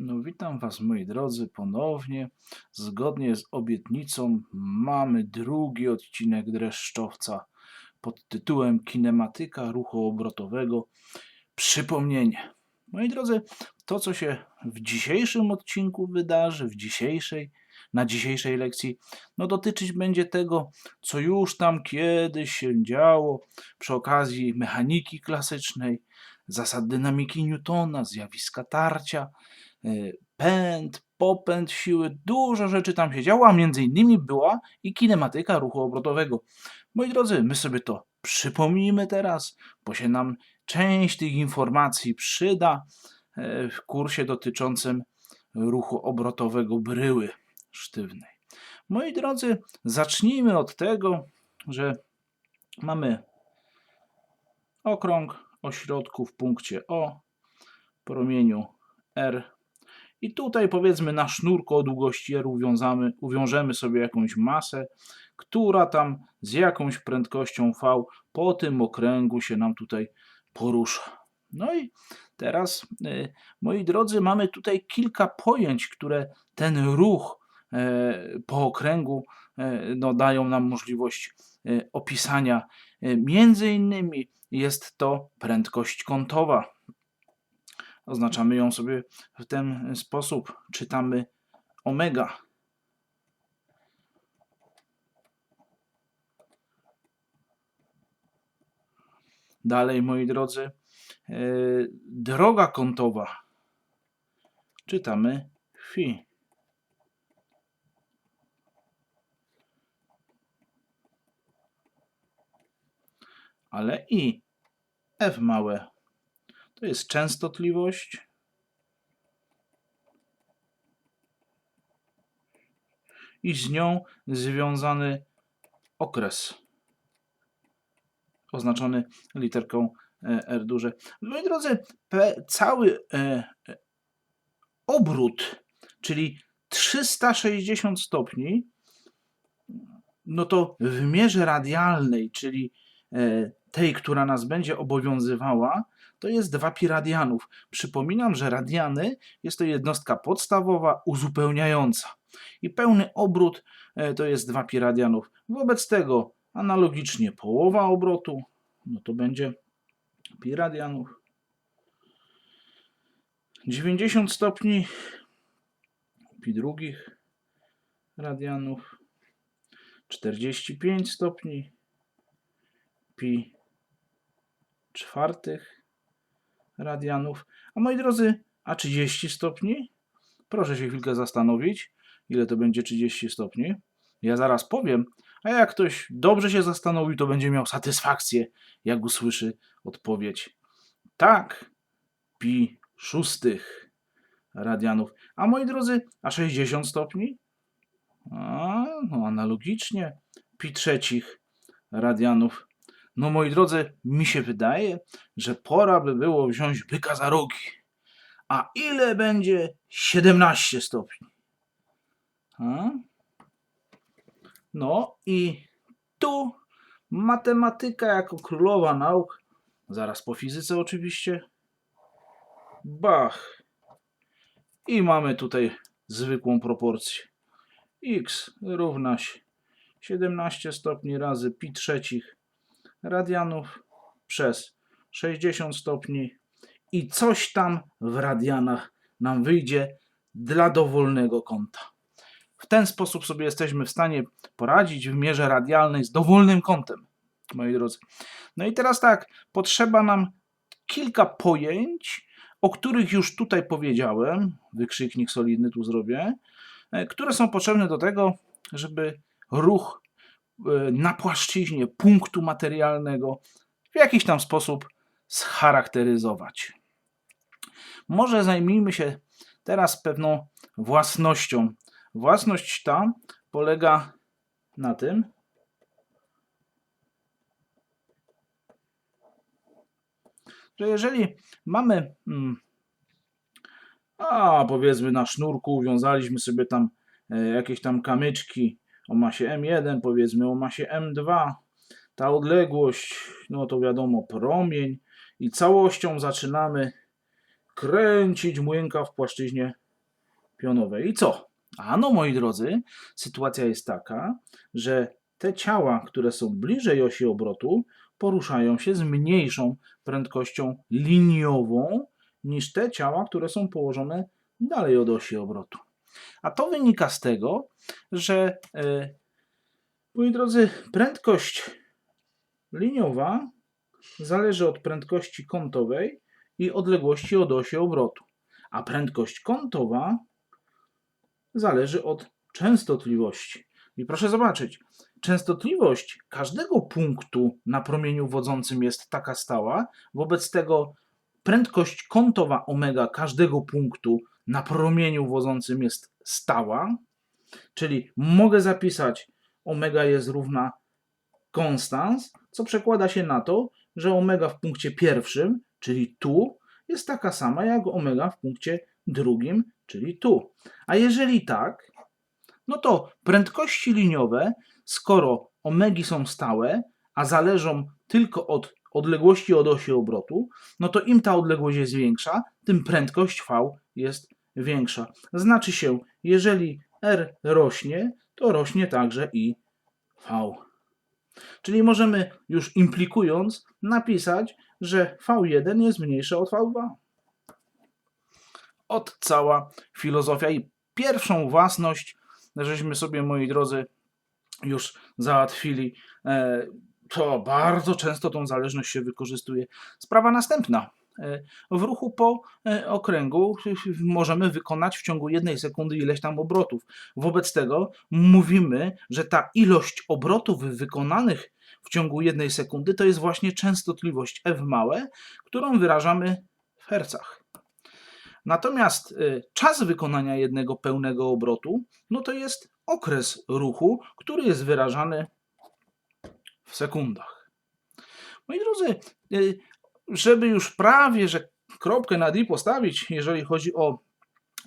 No, witam Was, moi drodzy, ponownie. Zgodnie z obietnicą mamy drugi odcinek dreszczowca pod tytułem Kinematyka ruchu obrotowego. Przypomnienie. Moi drodzy, to co się w dzisiejszym odcinku wydarzy, w dzisiejszej, na dzisiejszej lekcji, no dotyczyć będzie tego, co już tam kiedyś się działo przy okazji mechaniki klasycznej, zasad dynamiki Newtona, zjawiska tarcia, pęd, popęd siły, dużo rzeczy tam się działo, a między innymi była i kinematyka ruchu obrotowego. Moi drodzy, my sobie to przypomnijmy teraz, bo się nam część tych informacji przyda e, w kursie dotyczącym ruchu obrotowego bryły sztywnej. Moi drodzy, zacznijmy od tego, że mamy okrąg o środku w punkcie O, promieniu R. I tutaj powiedzmy na sznurku o długości R uwiązamy, uwiążemy sobie jakąś masę, która tam z jakąś prędkością V po tym okręgu się nam tutaj porusza. No i teraz, y, moi drodzy, mamy tutaj kilka pojęć, które ten ruch e, po okręgu e, no, dają nam możliwość e, opisania. Między innymi jest to prędkość kątowa. Oznaczamy ją sobie w ten sposób. Czytamy omega. Dalej, moi drodzy, e, droga kątowa. Czytamy phi. Ale i f małe to jest częstotliwość. I z nią związany okres oznaczony literką e, R duże. Moi drodzy, cały e, obrót, czyli 360 stopni, no to w mierze radialnej, czyli e, tej, która nas będzie obowiązywała, to jest 2 pi radianów. Przypominam, że radiany jest to jednostka podstawowa uzupełniająca. I pełny obrót e, to jest 2 pi radianów. Wobec tego analogicznie połowa obrotu, no to będzie pi radianów. 90 stopni pi drugich radianów. 45 stopni pi czwartych radianów. A moi drodzy, a 30 stopni? Proszę się chwilkę zastanowić, ile to będzie 30 stopni. Ja zaraz powiem, a jak ktoś dobrze się zastanowi, to będzie miał satysfakcję, jak usłyszy odpowiedź. Tak, pi szóstych radianów. A moi drodzy, a 60 stopni? A, no analogicznie, pi trzecich radianów. No moi drodzy, mi się wydaje, że pora by było wziąć byka za rogi. A ile będzie 17 stopni? A? No i tu matematyka jako królowa nauk, zaraz po fizyce oczywiście. Bach. I mamy tutaj zwykłą proporcję. x równa się 17 stopni razy pi trzecich radianów przez 60 stopni i coś tam w radianach nam wyjdzie dla dowolnego kąta. W ten sposób sobie jesteśmy w stanie poradzić w mierze radialnej z dowolnym kątem, moi drodzy. No i teraz tak, potrzeba nam kilka pojęć, o których już tutaj powiedziałem, wykrzyknik solidny tu zrobię, e, które są potrzebne do tego, żeby ruch na płaszczyźnie punktu materialnego w jakiś tam sposób scharakteryzować. Może zajmijmy się teraz pewną własnością. Własność ta polega na tym, że jeżeli mamy, mm, a powiedzmy na sznurku uwiązaliśmy sobie tam e, jakieś tam kamyczki o masie M1, powiedzmy o masie M2, ta odległość, no to wiadomo, promień i całością zaczynamy kręcić młynka w płaszczyźnie pionowej. I co? A no, moi drodzy, sytuacja jest taka, że te ciała, które są bliżej osi obrotu, poruszają się z mniejszą prędkością liniową niż te ciała, które są położone dalej od osi obrotu. A to wynika z tego, że, e, moi drodzy, prędkość liniowa zależy od prędkości kątowej i odległości od osi obrotu, a prędkość kątowa zależy od częstotliwości. I proszę zobaczyć, częstotliwość każdego punktu na promieniu wodzącym jest taka stała, wobec tego prędkość kątowa omega każdego punktu na promieniu wodzącym jest stała, czyli mogę zapisać omega jest równa konstans, co przekłada się na to, że omega w punkcie pierwszym, czyli tu, jest taka sama jak omega w punkcie drugim, czyli tu. A jeżeli tak, no to prędkości liniowe, skoro omegi są stałe, a zależą tylko od odległości od osi obrotu, no to im ta odległość jest większa, tym prędkość V jest większa. Znaczy się, jeżeli R rośnie, to rośnie także i V. Czyli możemy już implikując napisać, że V1 jest mniejsze od V2. Od cała filozofia i pierwszą własność, żeśmy sobie, moi drodzy, już załatwili. E, To bardzo często tą zależność się wykorzystuje. Sprawa następna. E, W ruchu po e, okręgu możemy wykonać w ciągu jednej sekundy ileś tam obrotów. Wobec tego mówimy, że ta ilość obrotów wykonanych w ciągu jednej sekundy to jest właśnie częstotliwość F małe, którą wyrażamy w hercach. Natomiast y, czas wykonania jednego pełnego obrotu, no to jest okres ruchu, który jest wyrażany w sekundach. Moi drodzy, żeby już prawie, że kropkę nad i postawić, jeżeli chodzi o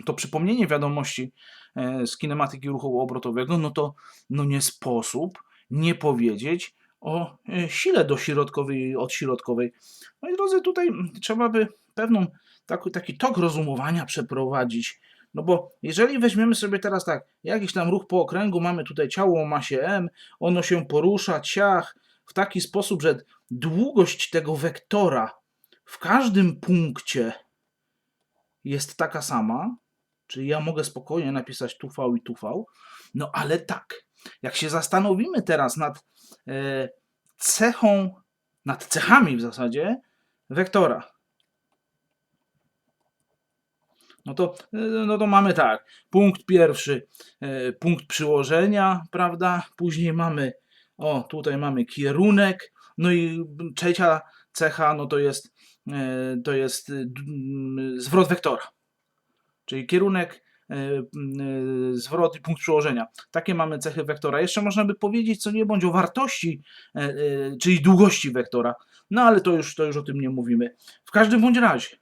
to przypomnienie wiadomości e, z kinematyki ruchu obrotowego, no to no nie sposób nie powiedzieć o e, sile dośrodkowej i odśrodkowej. Moi drodzy, tutaj trzeba by pewną taki, taki tok rozumowania przeprowadzić. No bo jeżeli weźmiemy sobie teraz tak, jakiś tam ruch po okręgu, mamy tutaj ciało o masie m, ono się porusza, ciach, w taki sposób, że długość tego wektora w każdym punkcie jest taka sama, czyli ja mogę spokojnie napisać tu V i tu V, no ale tak, jak się zastanowimy teraz nad e, cechą, nad cechami w zasadzie wektora, no to, e, no to mamy tak, punkt pierwszy, e, punkt przyłożenia, prawda? Później mamy, o tutaj mamy kierunek, no i trzecia cecha, no to jest, e, to jest m, zwrot wektora, czyli kierunek, e, e, zwrot i punkt przyłożenia. Takie mamy cechy wektora. Jeszcze można by powiedzieć co nie bądź o wartości, e, e, czyli długości wektora, no ale to już, to już o tym nie mówimy. W każdym bądź razie,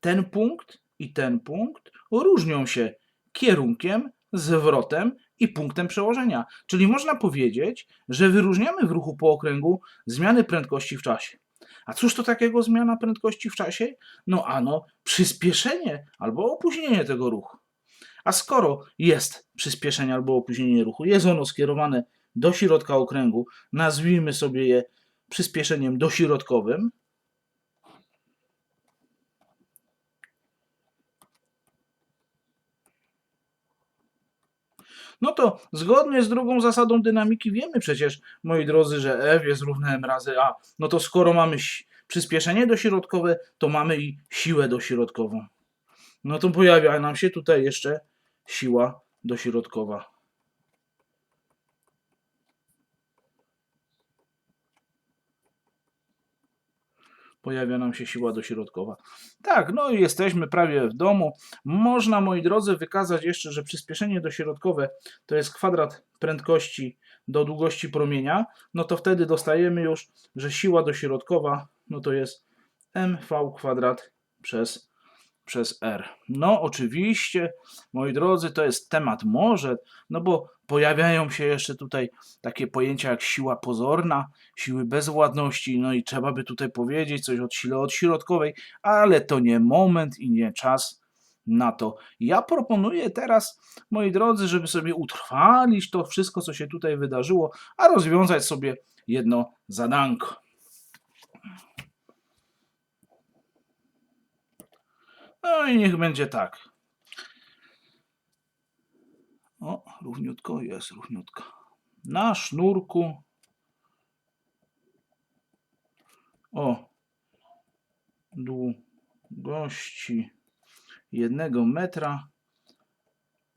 ten punkt i ten punkt różnią się kierunkiem, zwrotem i punktem przełożenia. Czyli można powiedzieć, że wyróżniamy w ruchu po okręgu zmiany prędkości w czasie. A cóż to takiego zmiana prędkości w czasie? No ano, przyspieszenie albo opóźnienie tego ruchu. A skoro jest przyspieszenie albo opóźnienie ruchu, jest ono skierowane do środka okręgu, nazwijmy sobie je przyspieszeniem dośrodkowym, No to zgodnie z drugą zasadą dynamiki wiemy przecież, moi drodzy, że F jest równe m razy A. No to skoro mamy przyspieszenie dośrodkowe, to mamy i siłę dośrodkową. No to pojawia nam się tutaj jeszcze siła dośrodkowa. Pojawia nam się siła dośrodkowa. Tak, no i jesteśmy prawie w domu. Można, moi drodzy, wykazać jeszcze, że przyspieszenie dośrodkowe to jest kwadrat prędkości do długości promienia, no to wtedy dostajemy już, że siła dośrodkowa no to jest mv kwadrat przez, przez r. No oczywiście, moi drodzy, to jest temat może, no bo pojawiają się jeszcze tutaj takie pojęcia jak siła pozorna, siły bezwładności, no i trzeba by tutaj powiedzieć coś o sile odśrodkowej, ale to nie moment i nie czas na to. Ja proponuję teraz, moi drodzy, żeby sobie utrwalić to wszystko, co się tutaj wydarzyło, a rozwiązać sobie jedno zadanko. No i niech będzie tak. O, równiutko jest, równiutko. Na sznurku. O długości jednego metra.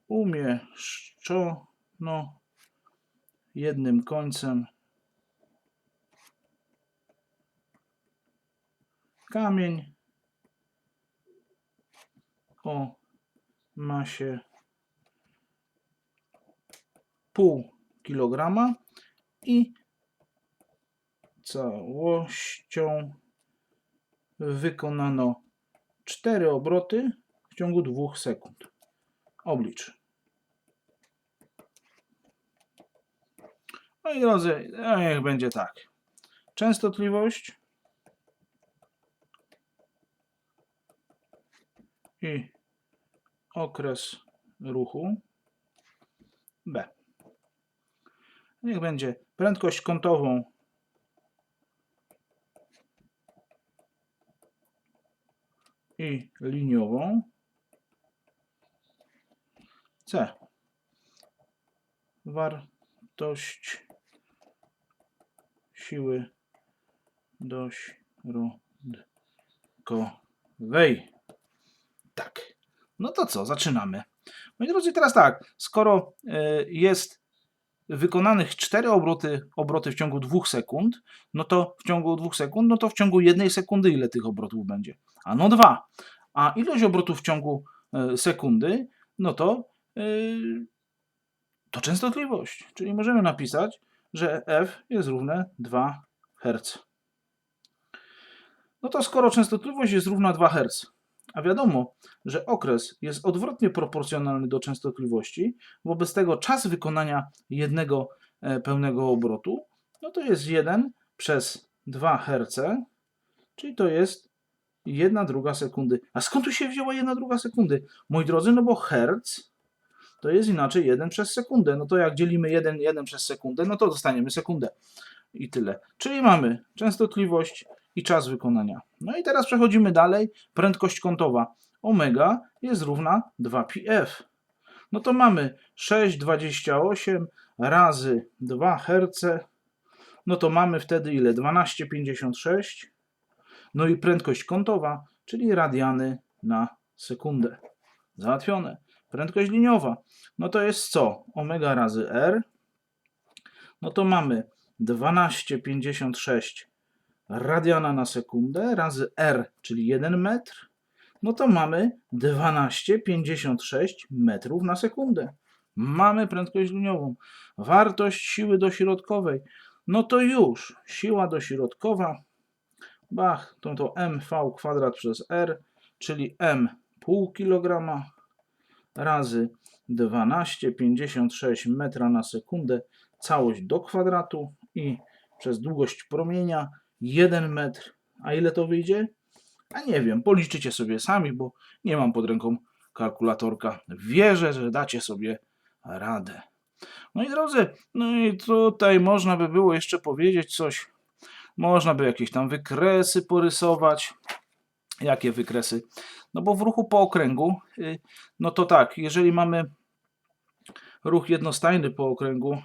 Umieszczono jednym końcem. Kamień. O masie pół kilograma i całością wykonano cztery obroty w ciągu dwóch sekund. Oblicz. Moi drodzy, no niech będzie tak. Częstotliwość i okres ruchu B. Niech będzie prędkość kątową i liniową C. Wartość siły dośrodkowej. Tak. No to co, zaczynamy. Moi drodzy, teraz tak, skoro e, jest wykonanych 4 obroty, obroty w ciągu 2 sekund, no to w ciągu 2 sekund, no to w ciągu 1 sekundy ile tych obrotów będzie? Ano 2. A ilość obrotów w ciągu e, sekundy, no to e, to częstotliwość. Czyli możemy napisać, że F jest równe 2 Hz. No to skoro częstotliwość jest równa 2 Hz, a wiadomo, że okres jest odwrotnie proporcjonalny do częstotliwości, wobec tego czas wykonania jednego e, pełnego obrotu, no to jest 1 przez 2 Hz, czyli to jest 1 druga sekundy. A skąd tu się wzięła 1 druga sekundy? Moi drodzy, no bo herc to jest inaczej 1 przez sekundę. No to jak dzielimy 1, 1 przez sekundę, no to dostaniemy sekundę. I tyle. Czyli mamy częstotliwość i czas wykonania. No i teraz przechodzimy dalej. Prędkość kątowa omega jest równa 2πf. No to mamy 6,28 razy 2 Hz. No to mamy wtedy ile? 12,56. No i prędkość kątowa, czyli radiany na sekundę. Załatwione. Prędkość liniowa, no to jest co? Omega razy r. No to mamy 12,56 radiana na sekundę razy r, czyli 1 metr. No to mamy 12,56 metrów na sekundę. Mamy prędkość liniową. Wartość siły dośrodkowej. No to już siła dośrodkowa Bach, to to mv kwadrat przez r, czyli m pół kilograma razy 12,56 metra na sekundę, całość do kwadratu i przez długość promienia 1 metr. A ile to wyjdzie? A nie wiem, policzycie sobie sami, bo nie mam pod ręką kalkulatorka. Wierzę, że dacie sobie radę. No i drodzy, no i tutaj można by było jeszcze powiedzieć coś można by jakieś tam wykresy porysować. Jakie wykresy? No bo w ruchu po okręgu, y, no to tak, jeżeli mamy ruch jednostajny po okręgu,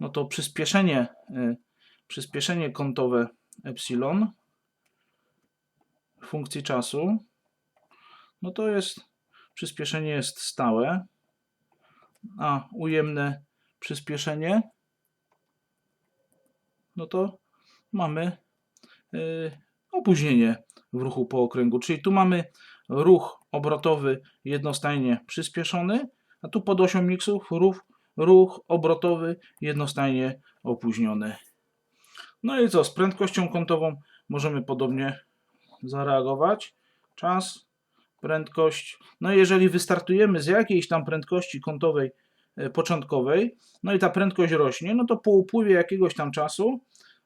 no to przyspieszenie, y, przyspieszenie kątowe epsilon funkcji czasu, no to jest przyspieszenie jest stałe, a ujemne przyspieszenie, no to mamy y, opóźnienie w ruchu po okręgu. Czyli tu mamy ruch obrotowy jednostajnie przyspieszony, a tu pod osią miksów ruch, ruch obrotowy jednostajnie opóźniony. No i co, z prędkością kątową możemy podobnie zareagować. Czas, prędkość. No i jeżeli wystartujemy z jakiejś tam prędkości kątowej e, początkowej, no i ta prędkość rośnie, no to po upływie jakiegoś tam czasu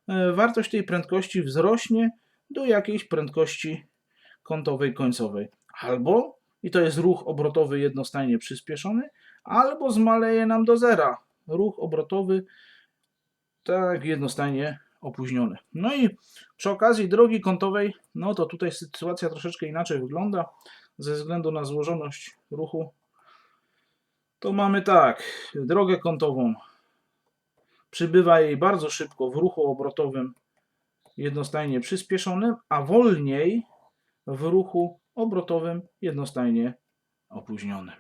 E, wartość tej prędkości wzrośnie do jakiejś prędkości kątowej końcowej. Albo i to jest ruch obrotowy jednostajnie przyspieszony, albo zmaleje nam do zera ruch obrotowy tak jednostajnie opóźniony. No i przy okazji drogi kątowej, no to tutaj sytuacja troszeczkę inaczej wygląda ze względu na złożoność ruchu. To mamy tak, drogę kątową. Przybywa jej bardzo szybko w ruchu obrotowym jednostajnie przyspieszonym, a wolniej w ruchu obrotowym jednostajnie opóźnionym.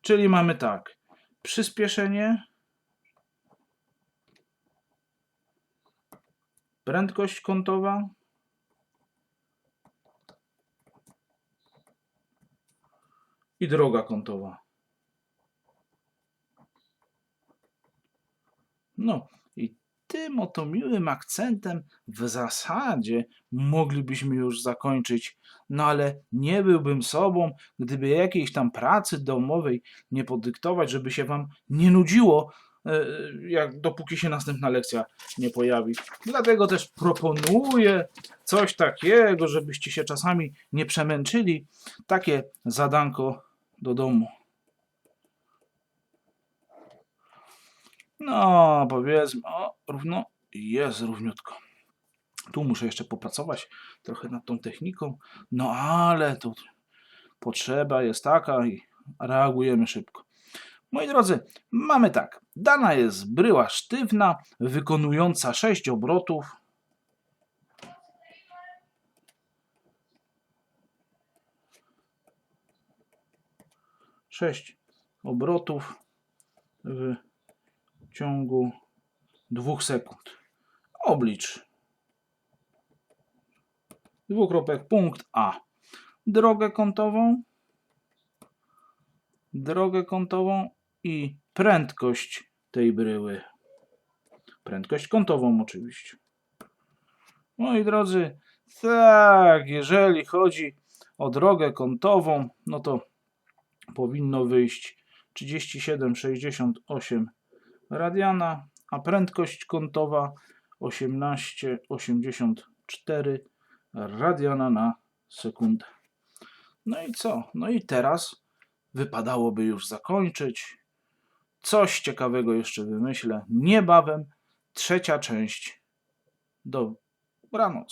Czyli mamy tak, przyspieszenie, prędkość kątowa, i droga kątowa. No i tym oto miłym akcentem w zasadzie moglibyśmy już zakończyć, no ale nie byłbym sobą, gdyby jakiejś tam pracy domowej nie podyktować, żeby się wam nie nudziło, jak dopóki się następna lekcja nie pojawi. Dlatego też proponuję coś takiego, żebyście się czasami nie przemęczyli. Takie zadanko do domu. No, powiedzmy, o, równo, jest równiutko. Tu muszę jeszcze popracować trochę nad tą techniką, no ale to potrzeba jest taka i reagujemy szybko. Moi drodzy, mamy tak. Dana jest bryła sztywna, wykonująca 6 obrotów. Sześć obrotów w ciągu dwóch sekund. Oblicz. Dwukropek punkt A. Drogę kątową. Drogę kątową i prędkość tej bryły. Prędkość kątową oczywiście. Moi drodzy, tak, jeżeli chodzi o drogę kątową, no to powinno wyjść 37,68 radiana, a prędkość kątowa 18,84 radiana na sekundę. No i co? No i teraz wypadałoby już zakończyć. Coś ciekawego jeszcze wymyślę niebawem. Trzecia część. Dobranoc.